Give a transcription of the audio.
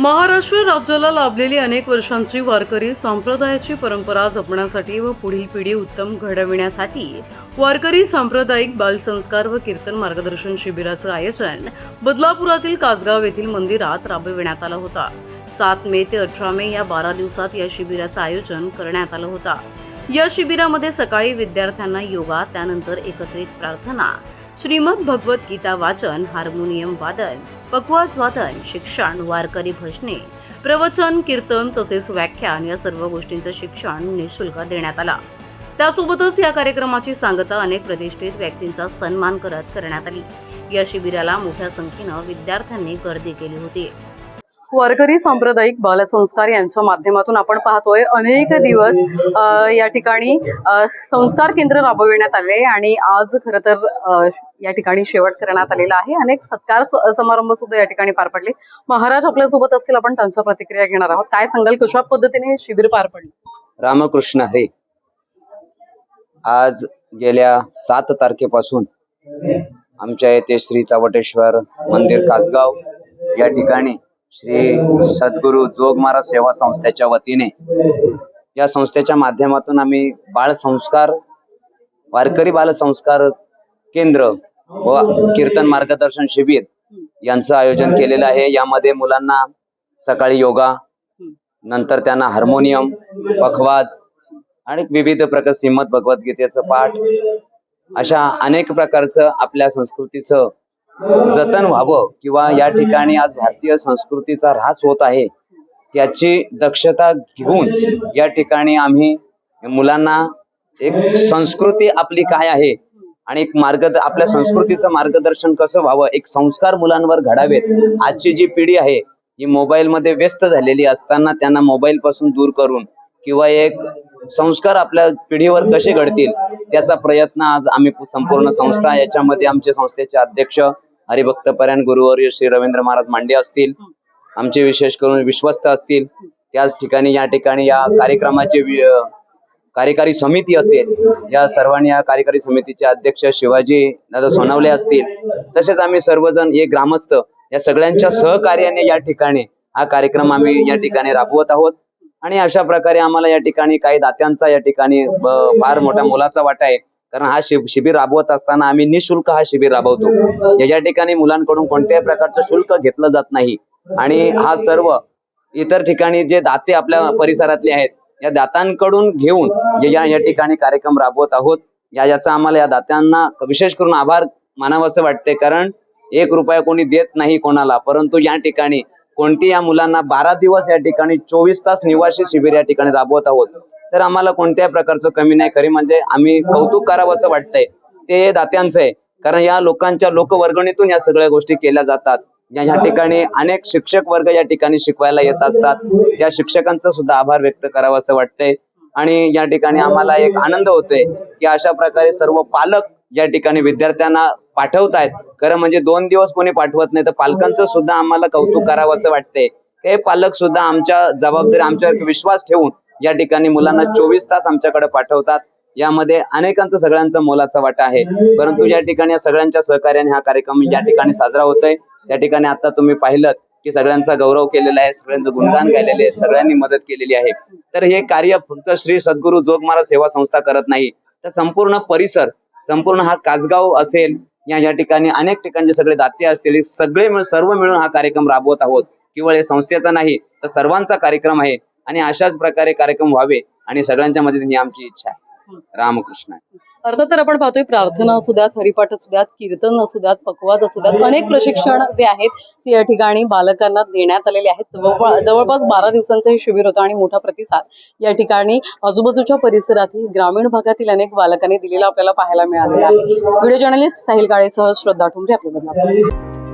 महाराष्ट्र राज्याला लाभलेली अनेक वर्षांची वारकरी संप्रदायाची परंपरा जपण्यासाठी व पुढील पिढी उत्तम घडविण्यासाठी वारकरी सांप्रदायिक बालसंस्कार व कीर्तन मार्गदर्शन शिबिराचं आयोजन बदलापुरातील कासगाव येथील मंदिरात राबविण्यात आलं होता. सात मे ते अठरा मे या बारा दिवसात या शिबिराचं आयोजन करण्यात आलं होता. या शिबिरामध्ये सकाळी विद्यार्थ्यांना योगा त्यानंतर एकत्रित प्रार्थना श्रीमद भगवत गीता वाचन हार्मोनियम वादन पकवाज वादन शिक्षण वारकरी भजने प्रवचन कीर्तन तसेच व्याख्यान या सर्व गोष्टींचं शिक्षण निशुल्क देण्यात आला. त्यासोबतच या कार्यक्रमाची सांगता अनेक प्रतिष्ठित व्यक्तींचा सन्मान करत करण्यात आली. या शिबिराला मोठ्या संख्येनं विद्यार्थ्यांनी गर्दी केली होती. वारकरी सांप्रदायिक बालसंस्कार यांच्या माध्यमातून आपण पाहतोय अनेक दिवस या ठिकाणी संस्कार केंद्र राबविण्यात आले आणि आज खर तर या ठिकाणी शेवट करण्यात आलेला आहे. अनेक सत्कार समारंभ सुद्धा या ठिकाणी पार पडले. महाराज आपल्यासोबत असतील आपण त्यांच्या प्रतिक्रिया घेणार आहोत. काय सांगाल कशा पद्धतीने हे शिबिर पार पडले? रामकृष्ण हरे आज गेल्या सात तारखेपासून आमच्या येथे श्री चावटेश्वर मंदिर कासगाव या ठिकाणी श्री सद्गुरू महाराज सेवा संस्थेच्या वतीने. या संस्थेच्या माध्यमातून आम्ही बालसंस्कार वारकरी बालसंस्कार केंद्र व कीर्तन मार्गदर्शन शिबिर यांचं आयोजन केलेलं आहे. यामध्ये मुलांना सकाळी योगा नंतर त्यांना हार्मोनियम पखवाज आणि विविध प्रकार श्रीमद भगवद्गीतेचं पाठ अशा अनेक प्रकारचं आपल्या संस्कृतीचं जतन व्हावं किंवा या ठिकाणी आज भारतीय संस्कृतीचा ऱ्हास होत आहे त्याची दक्षता घेऊन या ठिकाणी आम्ही मुलांना एक संस्कृती आपली काय आहे आणि एक मार्ग आपल्या संस्कृतीचं मार्गदर्शन कसं व्हावं एक संस्कार मुलांवर घडावेत. आजची जी पिढी आहे ही मोबाईल मध्ये व्यस्त झालेली असताना त्यांना मोबाईल पासून दूर करून किंवा एक संस्कार आपल्या पिढीवर कसे घडतील त्याचा प्रयत्न आज आम्ही संपूर्ण संस्था याच्यामध्ये आमचे संस्थेचे अध्यक्ष हरिभक्तपरायण गुरुवर्य श्री रवींद्र महाराज मांडे असतील आमचे विशेष करून विश्वस्त असतील त्याच ठिकाणी या ठिकाणी या कार्यक्रमाचे कार्यकारी समिती असेल या सर्वांनी या कार्यकारी समितीचे अध्यक्ष शिवाजी दादा सोनावले असतील तसेच आम्ही सर्वजण हे ग्रामस्थ या सगळ्यांच्या सहकार्याने या ठिकाणी हा कार्यक्रम आम्ही या ठिकाणी राबवत आहोत. आणि अशा प्रकारे आम्हाला या ठिकाणी काही दात्यांचा या ठिकाणी फार मोठा मोलाचा वाटा आहे. कारण हा शिब- शिबिर राबवत असताना आम्ही निशुल्क हा शिबिर राबवतो. ज्या ठिकाणी मुलांकडून कोणत्याही प्रकारचं शुल्क घेतलं जात नाही आणि हा सर्व इतर ठिकाणी जे दाते आपल्या परिसरातले आहेत या दातांकडून घेऊन जे या ठिकाणी कार्यक्रम राबवत आहोत. या याचा आम्हाला या दात्यांना विशेष करून आभार मानावंसं वाटते कारण एक रुपया कोणी देत नाही कोणाला परंतु या ठिकाणी कोणती या मुलांना बारा दिवस या ठिकाणी चोवीस तास निवासी शिबिर या ठिकाणी राबवत आहोत. तर आम्हाला कोणत्याही प्रकारचं कमी नाही. खरी म्हणजे आम्ही कौतुक करावं असं वाटतंय. ते दात्यांचं आहे. कारण या लोकांच्या लोकवर्गणीतून या सगळ्या गोष्टी केल्या जातात. या या ठिकाणी अनेक शिक्षक वर्ग या ठिकाणी शिकवायला येत असतात. त्या शिक्षकांचा सुद्धा आभार व्यक्त करावा असं वाटतंय. आणि या ठिकाणी आम्हाला एक आनंद होतोय की अशा प्रकारे सर्व पालक या ठिकाणी विद्यार्थ्यांना पाठवतायत. खरं म्हणजे दोन दिवस कोणी पाठवत नाही तर पालकांचं सुद्धा आम्हाला कौतुक करावं असं वाटतंय. हे पालक सुद्धा आमच्या जबाबदारी आमच्यावर विश्वास ठेवून या ठिकाणी मुलांना चोवीस तास आमच्याकडे पाठवतात. यामध्ये अनेकांचा सगळ्यांचा मोलाचा वाटा आहे. परंतु या ठिकाणी या सगळ्यांच्या सहकार्याने हा कार्यक्रम या ठिकाणी साजरा होतोय. त्या ठिकाणी आता तुम्ही पाहिलं की सगळ्यांचा गौरव केलेला आहे सगळ्यांचं गुणगान गायलेले आहे सगळ्यांनी मदत केलेली आहे. तर हे कार्य फक्त श्री सद्गुरू जोगमारा सेवा संस्था करत नाही. तर संपूर्ण परिसर संपूर्ण हा कासगाव असेल या या ठिकाणी अनेक ठिकाणचे सगळे दाते असतील हे सगळे मिळून सर्व मिळून हा कार्यक्रम राबवत आहोत. केवळ हे संस्थेचा नाही तर सर्वांचा कार्यक्रम आहे. आणि अशाच प्रकारे कार्यक्रम व्हावे आणि सगळ्यांच्या मदतीने ही आमची इच्छा आहे. रामकृष्ण अर्थात तर आपण पाहतोय प्रार्थना असू द्यात हरिपाठ असू द्यात कीर्तन असू द्यात पकवाज असू द्यात अनेक प्रशिक्षण जे आहेत ते या ठिकाणी बालकांना देण्यात आलेले आहेत. जवळ- जवळपास बारा दिवसांचं हे शिबिर होतं आणि मोठा प्रतिसाद या ठिकाणी आजूबाजूच्या परिसरातील ग्रामीण भागातील अनेक बालकांनी दिलेला आपल्याला पाहायला मिळालेला आहे. व्हिडिओ जर्नलिस्ट साहिल काळेसह श्रद्धा ठुमरे आपल्या बदलापूर.